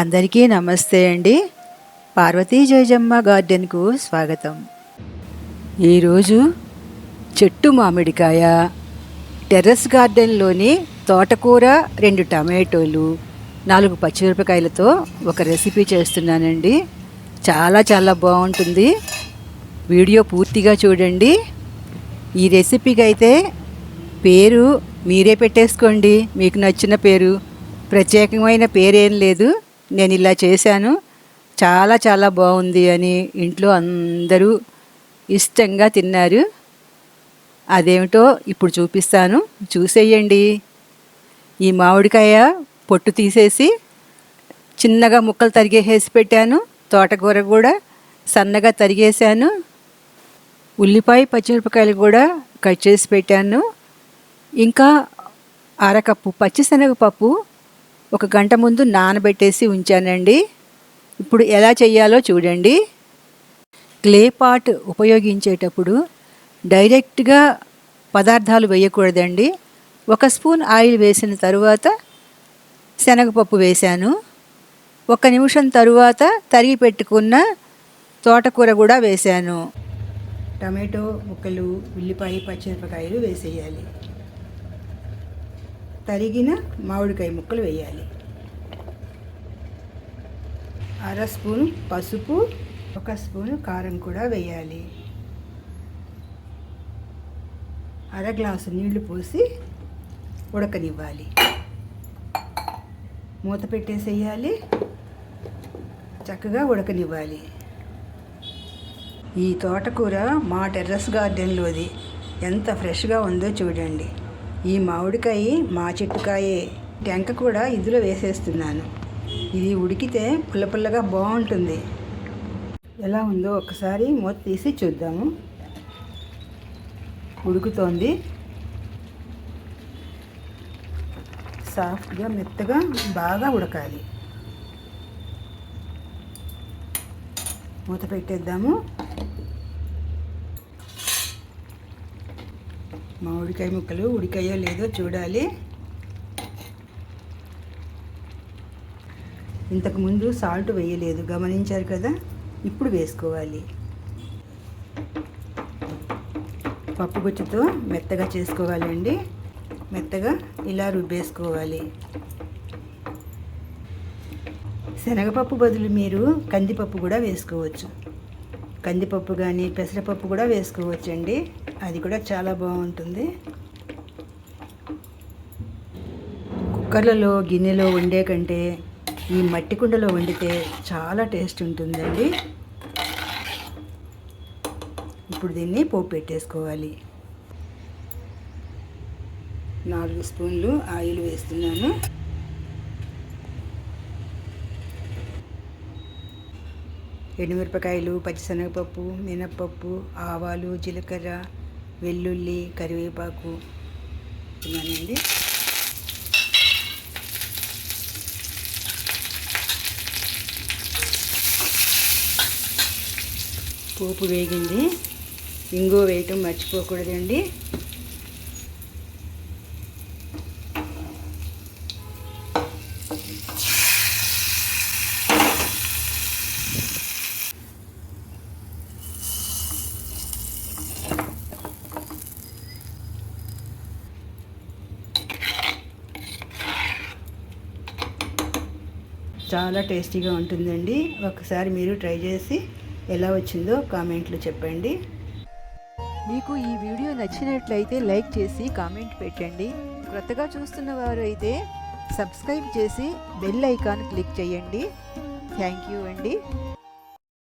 అందరికీ నమస్తే అండి. పార్వతీ జయజమ్మ గార్డెన్కు స్వాగతం. ఈరోజు చెట్టు మామిడికాయ టెర్రస్ గార్డెన్లోని తోటకూర రెండు టమాటోలు నాలుగు పచ్చిమిరపకాయలతో ఒక రెసిపీ చేస్తున్నానండి. చాలా చాలా బాగుంటుంది. వీడియో పూర్తిగా చూడండి. ఈ రెసిపీకి అయితే పేరు మీరే పెట్టేసుకోండి. మీకు నచ్చిన పేరు. ప్రత్యేకమైన పేరేం లేదు. నేను ఇలా చేశాను. చాలా చాలా బాగుంది అని ఇంట్లో అందరూ ఇష్టంగా తిన్నారు. అదేమిటో ఇప్పుడు చూపిస్తాను. చూసేయండి. ఈ మామిడికాయ పొట్టు తీసేసి చిన్నగా ముక్కలు తరిగేసి పెట్టాను. తోటకూర కూడా సన్నగా తరిగేశాను. ఉల్లిపాయ పచ్చిమిరపకాయలు కూడా కట్ చేసి పెట్టాను. ఇంకా అరకప్పు పచ్చిశనగపప్పు ఒక గంట ముందు నానబెట్టేసి ఉంచానండి. ఇప్పుడు ఎలా చేయాలో చూడండి. క్లే పాట్ ఉపయోగించేటప్పుడు డైరెక్ట్గా పదార్థాలు వేయకూడదండి. ఒక స్పూన్ ఆయిల్ వేసిన తరువాత శనగపప్పు వేశాను. ఒక నిమిషం తరువాత తరిగి పెట్టుకున్న తోటకూర కూడా వేశాను. టమాటో ముక్కలు ఉల్లిపాయ పచ్చిమిరపకాయలు వేసేయాలి. తరిగిన మామిడికాయ ముక్కలు వేయాలి. అర స్పూను పసుపు ఒక స్పూను కారం కూడా వేయాలి. అర గ్లాసు నీళ్ళు పోసి ఉడకనివ్వాలి. మూత పెట్టేసేయాలి. చక్కగా ఉడకనివ్వాలి. ఈ తోటకూర మా టెర్రస్ గార్డెన్లోది ఎంత ఫ్రెష్గా ఉందో చూడండి. ఈ మామిడికాయ మా చెట్టుకాయే. టెంక కూడా ఇందులో వేసేస్తున్నాను. ఇది ఉడికితే పుల్ల పుల్లగా బాగుంటుంది. ఎలా ఉందో ఒకసారి మూత తీసి చూద్దాము. ఉడుకుతోంది. సాఫ్ట్గా మెత్తగా బాగా ఉడకాలి. మూత పెట్టేద్దాము. మామిడికాయ ముక్కలు ఉడికాయో లేదో చూడాలి. ఇంతకుముందు సాల్ట్ వేయలేదు గమనించారు కదా? ఇప్పుడు వేసుకోవాలి. పప్పు గుచ్చుతో మెత్తగా చేసుకోవాలండి. మెత్తగా ఇలా రుబ్బేసుకోవాలి. శనగపప్పు బదులు మీరు కందిపప్పు కూడా వేసుకోవచ్చు. కందిపప్పు కానీ పెసరపప్పు కూడా వేసుకోవచ్చండి. అది కూడా చాలా బాగుంటుంది. కుక్కర్లలో గిన్నెలో వండే కంటే ఈ మట్టి కుండలో వండితే చాలా టేస్ట్ ఉంటుందండి. ఇప్పుడు దీన్ని పోపు పెట్టేసుకోవాలి. నాలుగు స్పూన్లు ఆయిల్ వేస్తున్నాను. ఎండుమిరపకాయలు పచ్చిశనగపప్పు మినప్పప్పు ఆవాలు జీలకర్ర వెల్లుల్లి కరివేపాకు ఇవన్నీ పోపు వేగింది ఇంగో వేయటం మర్చిపోకూడదండి. చాలా టేస్టీగా ఉంటుందండి. ఒకసారి మీరు ట్రై చేసి ఎలా వచ్చిందో కామెంట్లు చెప్పండి. మీకు ఈ వీడియో నచ్చినట్లయితే లైక్ చేసి కామెంట్ పెట్టండి. క్రొత్తగా చూస్తున్న వారు అయితే సబ్స్క్రైబ్ చేసి బెల్ ఐకాన్ క్లిక్ చేయండి. థ్యాంక్ యూ అండి.